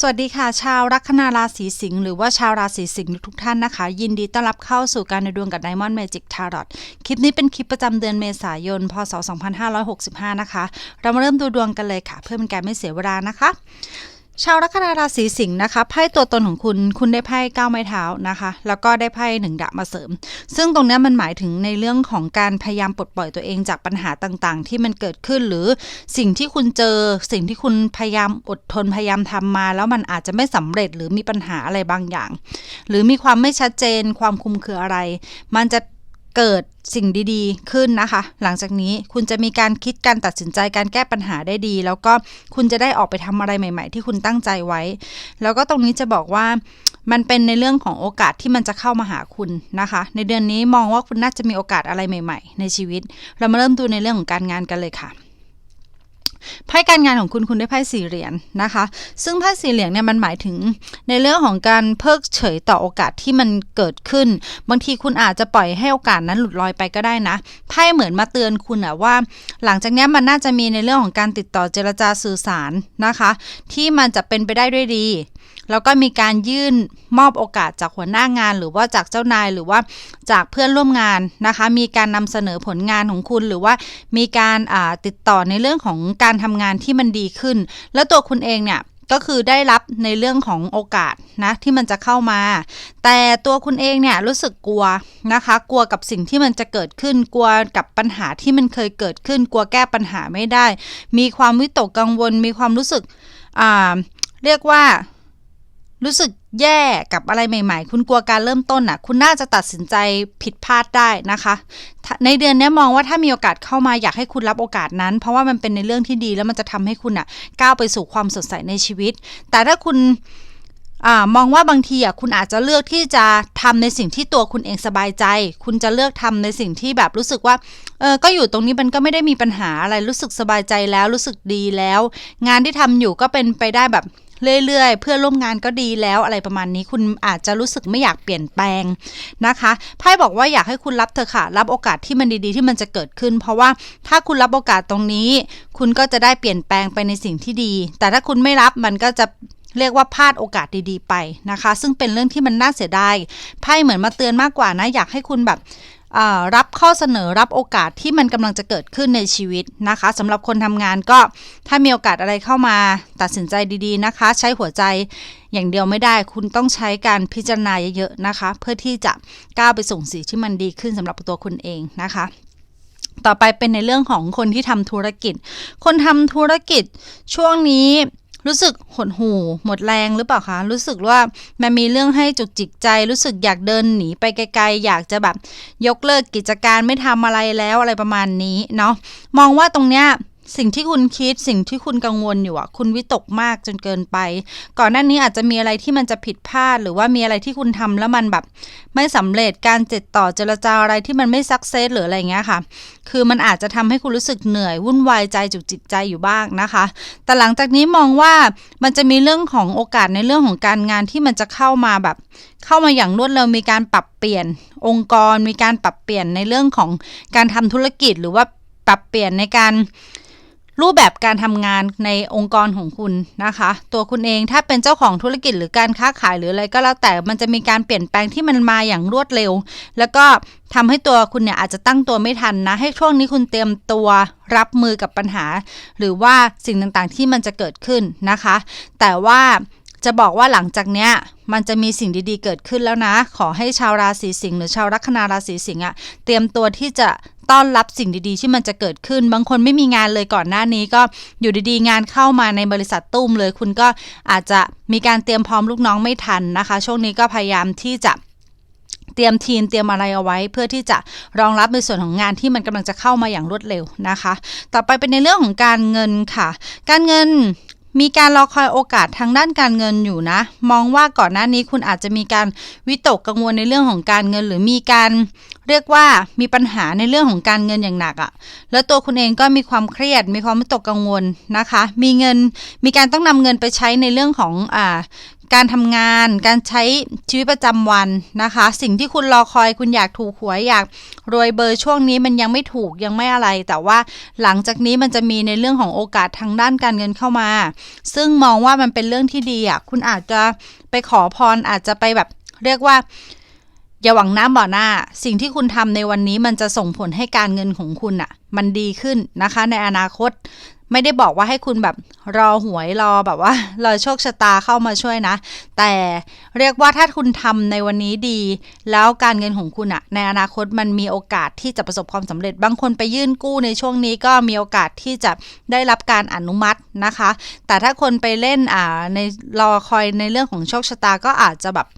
สวัสดีค่ะ ชาวลัคนาราศีสิงห์หรือว่าชาวราศีสิงห์ทุกท่านนะคะ ยินดีต้อนรับเข้าสู่การในดวงกับไดมอนด์เมจิกทาร์ตคลิปนี้เป็นคลิปประจำเดือนเมษายน พศ 2565 นะคะ เรามาเริ่มดูดวงกันเลยค่ะ เพื่อเป็นการไม่เสียเวลานะคะ ชาวลัคนาราศีสิงห์นะคะไพ่ตัวตนของคุณคุณได้ไพ่เก้าไม้เท้านะคะ แล้วก็ได้ไพ่หนึ่งดาบมาเสริม ซึ่งตรงนี้มันหมายถึงในเรื่องของการพยายามปลดปล่อยตัวเองจากปัญหาต่างๆ ที่มันเกิดขึ้นหรือสิ่งที่คุณเจอ สิ่งที่คุณพยายามอดทนพยายามทำมา แล้วมันอาจจะไม่สำเร็จหรือมีปัญหาอะไรบางอย่าง หรือมีความไม่ชัดเจน ความคุมเครืออะไร มันจะ เกิดสิ่งดีๆ ขึ้นนะคะ หลังจากนี้คุณจะมีการคิดการตัดสินใจการแก้ปัญหาได้ดี แล้วก็คุณจะได้ออกไปทำอะไรใหม่ ๆ ที่คุณตั้งใจไว้ แล้วก็ตรงนี้จะบอกว่ามันเป็นในเรื่องของโอกาสที่มันจะเข้ามาหาคุณนะคะ ในเดือนนี้มองว่าคุณน่าจะมีโอกาสอะไรใหม่ ๆ ในชีวิต เรามาเริ่มดูในเรื่องของการงานกันเลยค่ะ ไพ่การงานของคุณคุณได้ไพ่สี่เหรียญนะคะ ซึ่งไพ่สี่เหรียญเนี่ยมันหมายถึงในเรื่องของการเพิกเฉยต่อโอกาสที่มันเกิดขึ้น บางทีคุณอาจจะปล่อยให้โอกาสนั้นหลุดลอยไปก็ได้นะไพ่เหมือนมาเตือนคุณอะว่า หลังจากนี้มันน่าจะมีในเรื่องของการติดต่อเจรจาสื่อสารนะคะ ที่มันจะเป็นไปได้ด้วยดี แล้วก็มีการยื่นมอบโอกาสจากหัวหน้างาน หรือว่าจากเจ้านายหรือว่าจากเพื่อนร่วมงานนะคะ มีการนำเสนอผลงานของคุณหรือว่ามีการติดต่อในเรื่องของการทำงานที่มันดีขึ้น แล้วตัวคุณเองเนี่ยก็คือได้รับในเรื่องของโอกาสนะที่มันจะเข้ามา แต่ตัวคุณเองเนี่ยรู้สึกกลัวนะคะ กลัวกับสิ่งที่มันจะเกิดขึ้น กลัวกับปัญหาที่มันเคยเกิดขึ้น กลัวแก้ปัญหาไม่ได้ มีความวิตกกังวล มีความรู้สึกเรียกว่า รู้สึกแย่กับอะไรใหม่ ๆ คุณกลัวการเริ่มต้นอะ คุณน่าจะตัดสินใจผิดพลาดได้นะคะ ในเดือนนี้มองว่าถ้ามีโอกาสเข้ามาอยากให้คุณรับโอกาสนั้น เพราะว่ามันเป็นในเรื่องที่ดีแล้วมันจะทำให้คุณอะก้าวไปสู่ความสดใสในชีวิต แต่ถ้าคุณอมองว่าบางทีอะคุณอาจจะเลือกที่จะทำในสิ่งที่ตัวคุณเองสบายใจ คุณจะเลือกทำในสิ่งที่แบบรู้สึกว่าเออก็อยู่ตรงนี้มันก็ไม่ได้มีปัญหาอะไรรู้สึกสบายใจแล้วรู้สึกดีแล้ว งานที่ทำอยู่ก็เป็นไปได้แบบ เรื่อยๆ เพื่อร่วมงานก็ดีแล้วอะไรประมาณนี้คุณอาจจะรู้สึกไม่อยากเปลี่ยนแปลงนะคะไพ่บอกว่าอยากให้คุณรับเถอค่ะ รับโอกาสที่มันดีๆที่มันจะเกิดขึ้น เพราะว่าถ้าคุณรับโอกาสตรงนี้ คุณก็จะได้เปลี่ยนแปลงไปในสิ่งที่ดี แต่ถ้าคุณไม่รับมันก็จะเรียกว่าพลาดโอกาสดีๆ ไปนะคะ ซึ่งเป็นเรื่องที่มันน่าเสียดายไพ่เหมือนมาเตือนมากกว่านะ อยากให้คุณแบบ รับข้อเสนอรับโอกาสที่มันกำลังจะเกิดขึ้นในชีวิตนะคะสำหรับคนทำงานก็ถ้ามีโอกาสอะไรเข้ามาตัดสินใจดีๆนะคะ ใช้หัวใจอย่างเดียวไม่ได้ คุณต้องใช้การพิจารณาเยอะๆนะคะ เพื่อที่จะก้าวไปส่งสีที่มันดีขึ้นสำหรับตัวคุณเองนะคะต่อไปเป็นในเรื่องของคนที่ทำธุรกิจ คนทำธุรกิจช่วงนี้ รู้สึกหดหู่หมดแรงหรือเปล่าคะรู้สึกว่ามันมีเรื่องให้จุกจิกใจ รู้สึกอยากเดินหนีไปไกลๆ อยากจะแบบยกเลิกกิจการไม่ทำอะไรแล้วอะไรประมาณนี้เนาะมองว่าตรงเนี้ย สิ่งที่คุณคิดสิ่งที่คุณกังวลอยู่อะ คุณวิตกมากจนเกินไป ก่อนหน้านี้อาจจะมีอะไรที่มันจะผิดพลาด หรือว่ามีอะไรที่คุณทำแล้วมันแบบ ไม่สำเร็จการติดต่อเจรจาอะไรที่มันไม่สักเซสหรืออะไรเงี้ยค่ะ คือมันอาจจะทำให้คุณรู้สึกเหนื่อยวุ่นวายใจจุกจิตใจอยู่บ้างนะคะ แต่หลังจากนี้มองว่ามันจะมีเรื่องของโอกาสในเรื่องของการงานที่มันจะเข้ามาแบบ เข้ามาอย่างรวดเร็วมีการปรับเปลี่ยน องค์กรมีการปรับเปลี่ยนในเรื่องของการทำธุรกิจหรือว่าปรับเปลี่ยนในการ รูปแบบการทำงานในองค์กรของคุณนะคะ ตัวคุณเองถ้าเป็นเจ้าของธุรกิจหรือการค้าขายหรืออะไรก็แล้วแต่มันจะมีการเปลี่ยนแปลงที่มันมาอย่างรวดเร็ว แล้วก็ทำให้ตัวคุณเนี่ยอาจจะตั้งตัวไม่ทันนะ ให้ช่วงนี้คุณเตรียมตัวรับมือกับปัญหา หรือว่าสิ่งต่างๆที่มันจะเกิดขึ้นนะคะ แต่ว่า จะบอกว่าหลังจากเนี้ยมันจะมีสิ่งดีๆเกิดขึ้นแล้วนะ ขอให้ชาวราศีสิงห์หรือชาวลัคนาราศีสิงห์อะเตรียมตัวที่จะต้อนรับสิ่งดีๆ ที่มันจะเกิดขึ้น บางคนไม่มีงานเลยก่อนหน้านี้ก็อยู่ดีๆ งานเข้ามาในบริษัทตุ้มเลย คุณก็อาจจะมีการเตรียมพร้อมลูกน้องไม่ทันนะคะ ช่วงนี้ก็พยายามที่จะเตรียมทีมเตรียมอะไรเอาไว้ เพื่อที่จะรองรับในส่วนของงานที่มันกำลังจะเข้ามาอย่างรวดเร็วนะคะ ต่อไปเป็นในเรื่องของการเงินค่ะ การเงิน มีการรอคอยโอกาสทางด้านการเงินอยู่นะ มองว่าก่อนหน้านี้คุณอาจจะมีการวิตกกังวลในเรื่องของการเงิน หรือมีการเรียกว่ามีปัญหาในเรื่องของการเงินอย่างหนักอะ่ะ แล้วตัวคุณเองก็มีความเครียด มีความวิตกกังวลนะคะ มีเงิน มีการต้องนำเงินไปใช้ในเรื่องของอ่า การทำงาน การใช้ชีวิตประจำวันนะคะ สิ่งที่คุณรอคอยคุณอยากถูกหวยอยากรวยเบอร์ช่วงนี้มันยังไม่ถูกยังไม่อะไร แต่ว่าหลังจากนี้มันจะมีในเรื่องของโอกาสทางด้านการเงินเข้ามา ซึ่งมองว่ามันเป็นเรื่องที่ดีอะคุณอาจจะไปขอพรอาจจะไปแบบเรียกว่าอย่าหวังน้ำบ่อหน้า สิ่งที่คุณทำในวันนี้มันจะส่งผลให้การเงินของคุณอะ มันดีขึ้นนะคะ ในอนาคต ไม่ได้บอกว่าให้คุณแบบรอหวยรอแบบว่า รอโชคชะตาเข้ามาช่วยนะ แต่เรียกว่าถ้าคุณทำในวันนี้ดี แล้วการเงินของคุณอะในอนาคตมันมีโอกาสที่จะประสบความสำเร็จ บางคนไปยื่นกู้ในช่วงนี้ก็มีโอกาสที่จะได้รับการอนุมัตินะคะ แต่ถ้าคนไปเล่นอ่าในรอคอยในเรื่องของโชคชะตาก็อาจจะแบบ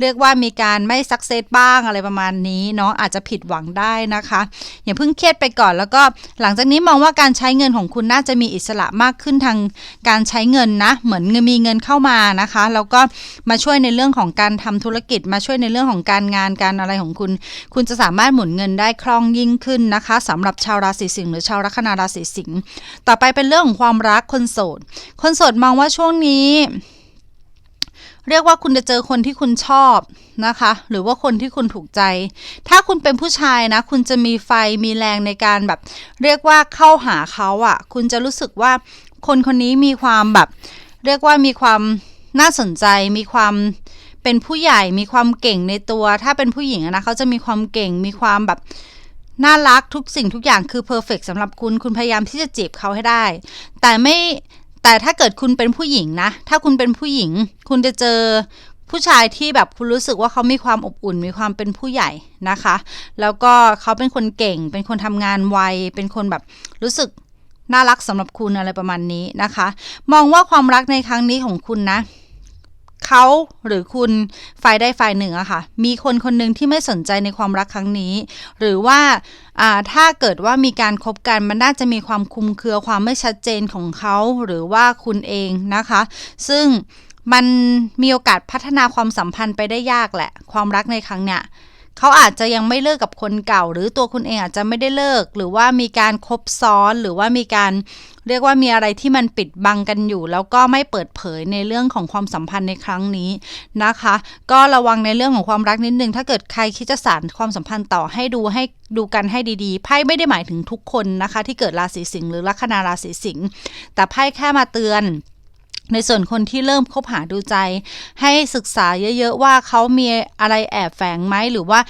เรียกว่ามีการไม่สักเซสบ้างอะไรประมาณนี้เนาะอาจจะผิดหวังได้นะคะ อย่าเพิ่งเครียดไปก่อนแล้วก็หลังจากนี้มองว่าการใช้เงินของคุณน่าจะมีอิสระมากขึ้นทางการใช้เงินนะ เหมือนเงินมีเงินเข้ามานะคะแล้วก็มาช่วยในเรื่องของการทำธุรกิจมาช่วยในเรื่องของการงานการอะไรของคุณ คุณจะสามารถหมุนเงินได้คล่องยิ่งขึ้นนะคะสำหรับชาวราศีสิงห์หรือชาวลัคนาราศีสิงห์ต่อไปเป็นเรื่องของความรักคนโสด คนโสดมองว่าช่วงนี้ เรียกว่าคุณจะเจอคนที่คุณชอบนะคะ หรือว่าคนที่คุณถูกใจ ถ้าคุณเป็นผู้ชายนะ คุณจะมีไฟมีแรงในการแบบ เรียกว่าเข้าหาเขาอะ่ะ คุณจะรู้สึกว่าคนคนนี้มีความแบบ เรียกว่ามีความน่าสนใจมีความเป็นผู้ใหญ่มีความเก่งในตัว ถ้าเป็นผู้หญิงนะเขาจะมีความเก่งมีความแบบน่ารักทุกสิ่งทุกอย่างคือเพอร์เฟกสำหรับคุณคุณพยายามที่จะจีบเขาให้ได้ แต่ไม่ แต่ถ้าเกิดคุณเป็นผู้หญิงนะ ถ้าคุณเป็นผู้หญิง คุณจะเจอผู้ชายที่แบบคุณรู้สึกว่าเขามีความอบอุ่น มีความเป็นผู้ใหญ่นะคะ แล้วก็เขาเป็นคนเก่ง เป็นคนทำงานไว เป็นคนแบบรู้สึกน่ารักสำหรับคุณอะไรประมาณนี้นะคะ มองว่าความรักในครั้งนี้ของคุณนะ เขาหรือคุณฝ่ายใดฝ่ายหนึ่งอะค่ะ มีคนคนหนึ่งที่ไม่สนใจในความรักครั้งนี้ หรือว่าถ้าเกิดว่ามีการคบกันมันน่าจะมีความคุมเครือความไม่ชัดเจนของเขาหรือว่าคุณเองนะคะ ซึ่งมันมีโอกาสพัฒนาความสัมพันธ์ไปได้ยากแหละ ความรักในครั้งเนี้ยเขาอาจจะยังไม่เลิกกับคนเก่า หรือตัวคุณเองอาจจะไม่ได้เลิก หรือว่ามีการคบซ้อนหรือว่ามีการ เรียกว่ามีอะไรที่มันปิดบังกันอยู่ แล้วก็ไม่เปิดเผยในเรื่องของความสัมพันธ์ในครั้งนี้นะคะ ก็ระวังในเรื่องของความรักนิดนึง ถ้าเกิดใครคิดจะสานความสัมพันธ์ต่อให้ดูให้ดูกันให้ดีๆไพ่ไม่ได้หมายถึงทุกคนนะคะ ที่เกิดราศีสิงห์หรือลัคนาราศีสิงห์แต่ไพ่แค่มาเตือนในส่วนคนที่เริ่มคบหาดูใจ ให้ศึกษาเยอะ ๆ ว่าเขามีอะไรแอบแฝงไหมหรือว่า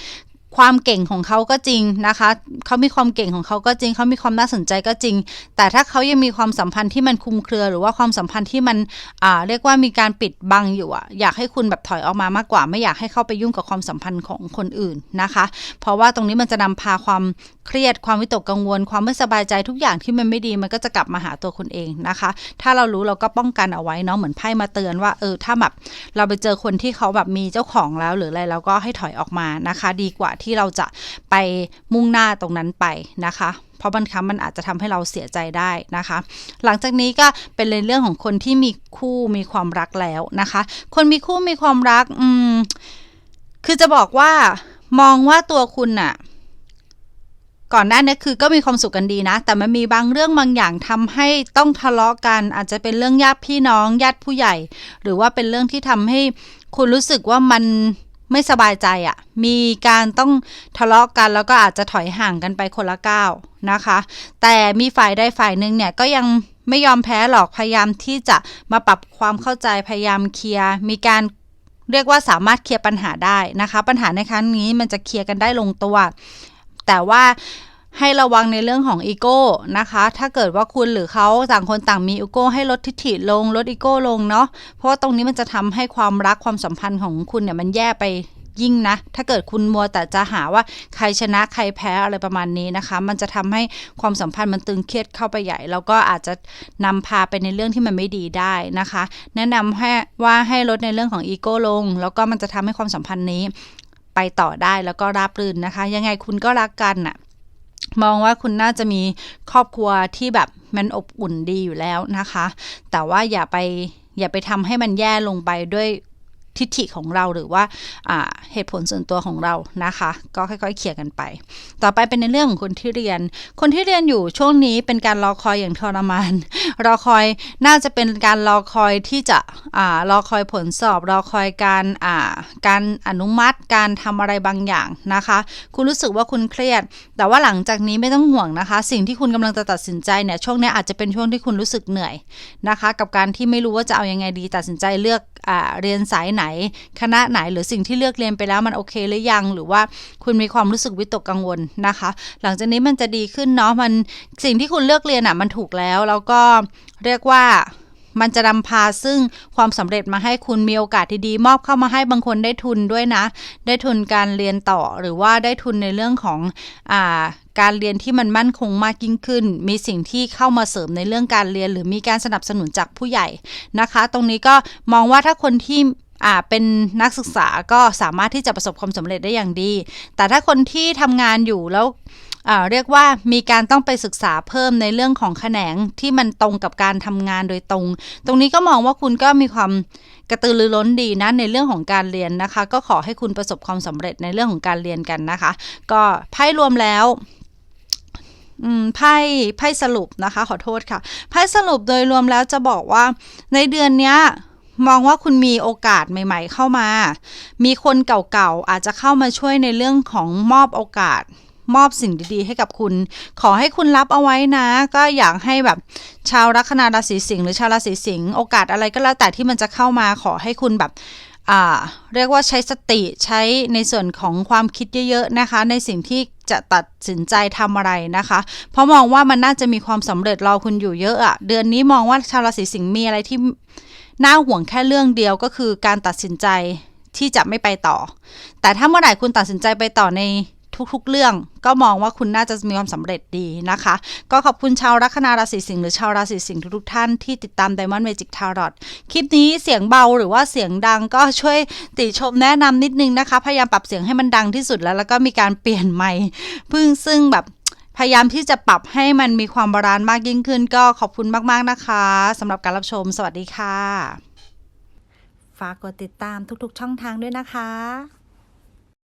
ความเก่งของเขาก็จริงนะคะ เขามีความเก่งของเขาก็จริง เขามีความน่าสนใจก็จริง แต่ถ้าเขายังมีความสัมพันธ์ที่มันคุมเครือ หรือว่าความสัมพันธ์ที่มันอ่าเรียกว่ามีการปิดบังอยู่อะอยากให้คุณแบบถอยออกมามากกว่า ไม่อยากให้เข้าไปยุ่งกับความสัมพันธ์ของคนอื่นนะคะ เพราะว่าตรงนี้มันจะนำพาความเครียด ความวิตกกังวล ความไม่สบายใจทุกอย่างที่มันไม่ดี มันก็จะกลับมาหาตัวคุณเองนะคะ ถ้าเรารู้เราก็ป้องกันเอาไว้เนาะ เหมือนไพ่มาเตือนว่าเออ ถ้าแบบเราไปเจอคนที่เขาแบบมีเจ้าของแล้วหรืออะไรเราก็ให้ถอยออกมานะคะ ดีกว่าที่เราจะไปมุ่งหน้าตรงนั้นไปนะคะเพราะบางครั้งมันอาจจะทำให้เราเสียใจได้นะคะ หลังจากนี้ก็เป็นเรื่องของคนที่มีคู่มีความรักแล้วนะคะ คนมีคู่มีความรักอืมคือจะบอกว่ามองว่าตัวคุณน่ะก่อนหน้านี้คือก็มีความสุขกันดีนะ แต่มันมีบางเรื่องบางอย่างทำให้ต้องทะเลาะกัน อาจจะเป็นเรื่องญาติพี่น้องญาติผู้ใหญ่ หรือว่าเป็นเรื่องที่ทำให้คุณรู้สึกว่ามัน ไม่สบายใจอะ่ะ มีการต้องทะเลาะกันแล้วก็อาจจะถอยห่างกันไปคนละก้าวนะคะ แต่มีฝ่ายใดฝ่ายหนึ่งเนี่ยก็ยังไม่ยอมแพ้หรอกพยายามที่จะมาปรับความเข้าใจพยายามเคลียร์มีการเรียกว่าสามารถเคลียร์ปัญหาได้นะคะ ปัญหาในครั้งนี้มันจะเคลียร์กันได้ลงตัว แต่ว่า ให้ระวังในเรื่องของอีโก้นะคะ ถ้าเกิดว่าคุณหรือเขาต่างคนต่างมีอีโก้ให้ลดทิฐิลง ลดอีโก้ลงเนาะ เพราะว่าตรงนี้มันจะทำให้ความรักความสัมพันธ์ของคุณเนี่ยมันแย่ไปยิ่งนะ ถ้าเกิดคุณมัวแต่จะหาว่าใครชนะใครแพ้อะไรประมาณนี้นะคะ มันจะทำให้ความสัมพันธ์มันตึงเครียดเข้าไปใหญ่ แล้วก็อาจจะนำพาไปในเรื่องที่มันไม่ดีได้นะคะ แนะนำให้ว่าให้ลดในเรื่องของอีโก้ลง แล้วก็มันจะทำให้ความสัมพันธ์นี้ ไปต่อได้แล้วก็ราบรื่นนะคะ ยังไงคุณก็รักกันน่ะ มองว่าคุณน่าจะมีครอบครัวที่แบบมันอบอุ่นดีอยู่แล้วนะคะ แต่ว่าอย่าไปอย่าไปทำให้มันแย่ลงไปด้วย ทิฐิของเราหรือว่าเหตุผลส่วนตัวของเรานะคะ ก็ค่อยๆเคลียร์กันไป ต่อไปเป็นในเรื่องของคนที่เรียน คนที่เรียนอยู่ช่วงนี้เป็นการรอคอยอย่างทรมาน รอคอยน่าจะเป็นการรอคอยที่จะรอคอยผลสอบรอคอยการการอนุมัติการทำอะไรบางอย่างนะคะ คุณรู้สึกว่าคุณเครียด แต่ว่าหลังจากนี้ไม่ต้องห่วงนะคะ สิ่งที่คุณกำลังจะตัดสินใจเนี่ยช่วงนี้อาจจะเป็นช่วงที่คุณรู้สึกเหนื่อยนะคะ กับการที่ไม่รู้ว่าจะเอายังไงดีตัดสินใจเลือก เรียนสายไหน คณะไหนหรือสิ่งที่เลือกเรียนไปแล้วมันโอเคหรือยัง หรือว่าคุณมีความรู้สึกวิตกกังวลนะคะ หลังจากนี้มันจะดีขึ้นเนาะมันสิ่งที่คุณเลือกเรียนอะมันถูกแล้วแล้วก็เรียกว่ามันจะนำพาซึ่งความสำเร็จมาให้คุณมีโอกาสดีๆมอบเข้ามาให้บางคนได้ทุนด้วยนะ ได้ทุนการเรียนต่อหรือว่าได้ทุนในเรื่องของอ่า การเรียนที่มันมั่นคงมากยิ่งขึ้น มีสิ่งที่เข้ามาเสริมในเรื่องการเรียน หรือมีการสนับสนุนจากผู้ใหญ่นะคะ ตรงนี้ก็มองว่าถ้าคนที่อ่าเป็นนักศึกษาก็สามารถที่จะประสบความสำเร็จได้อย่างดี แต่ถ้าคนที่ทำงานอยู่แล้วเรียกว่ามีการต้องไปศึกษาเพิ่มในเรื่องของแขนงที่มันตรงกับการทำงานโดยตรง ตรงนี้ก็มองว่าคุณก็มีความกระตือรือร้นดีนะในเรื่องของการเรียนนะคะ ก็ขอให้คุณประสบความสำเร็จในเรื่องของการเรียนกันนะคะ ก็ไพ่รวมแล้ว ไพ่ไพ่สรุปนะคะ ขอโทษค่ะ ไพ่สรุปโดยรวมแล้วจะบอกว่า ในเดือนเนี้ยมองว่าคุณมีโอกาสใหม่ ๆ เข้ามา มีคนเก่าๆอาจจะเข้ามาช่วยในเรื่องของมอบโอกาส มอบสิ่งดีๆ ให้กับคุณ ขอให้คุณรับเอาไว้นะ ก็อยากให้แบบชาวลัคนาราศีสิงห์หรือชาวราศีสิงห์โอกาสอะไรก็แล้วแต่ที่มันจะเข้ามาขอให้คุณแบบ เรียกว่าใช้สติใช้ในส่วนของความคิดเยอะๆนะคะ ในสิ่งที่จะตัดสินใจทำอะไรนะคะ เพราะมองว่ามันน่าจะมีความสำเร็จรอคุณอยู่เยอะอะเดือนนี้มองว่าชาวราศีสิงห์มีอะไรที่น่าห่วงแค่เรื่องเดียวก็คือการตัดสินใจที่จะไม่ไปต่อ แต่ถ้าเมื่อไหร่คุณตัดสินใจไปต่อใน ทุกๆ เรื่อง ก็มองว่าคุณน่าจะมีความสำเร็จดีนะคะ ก็ขอบคุณชาวลัคนาราศีสิงห์หรือชาวราศีสิงห์ทุกๆท่านที่ติดตาม Diamond Magic Tarot คลิปนี้เสียงเบาหรือว่าเสียงดังก็ช่วยติชมแนะนำนิดนึงนะคะ พยายามปรับเสียงให้มันดังที่สุดแล้ว แล้วก็มีการเปลี่ยนไมค์พึ่งซึ่งแบบพยายามที่จะปรับให้มันมีความบาลานซ์มากยิ่งขึ้น ก็ขอบคุณมาก ๆ นะคะสำหรับการรับชม สวัสดีค่ะ ฝากกดติดตามทุก ๆ ช่องทางด้วยนะคะ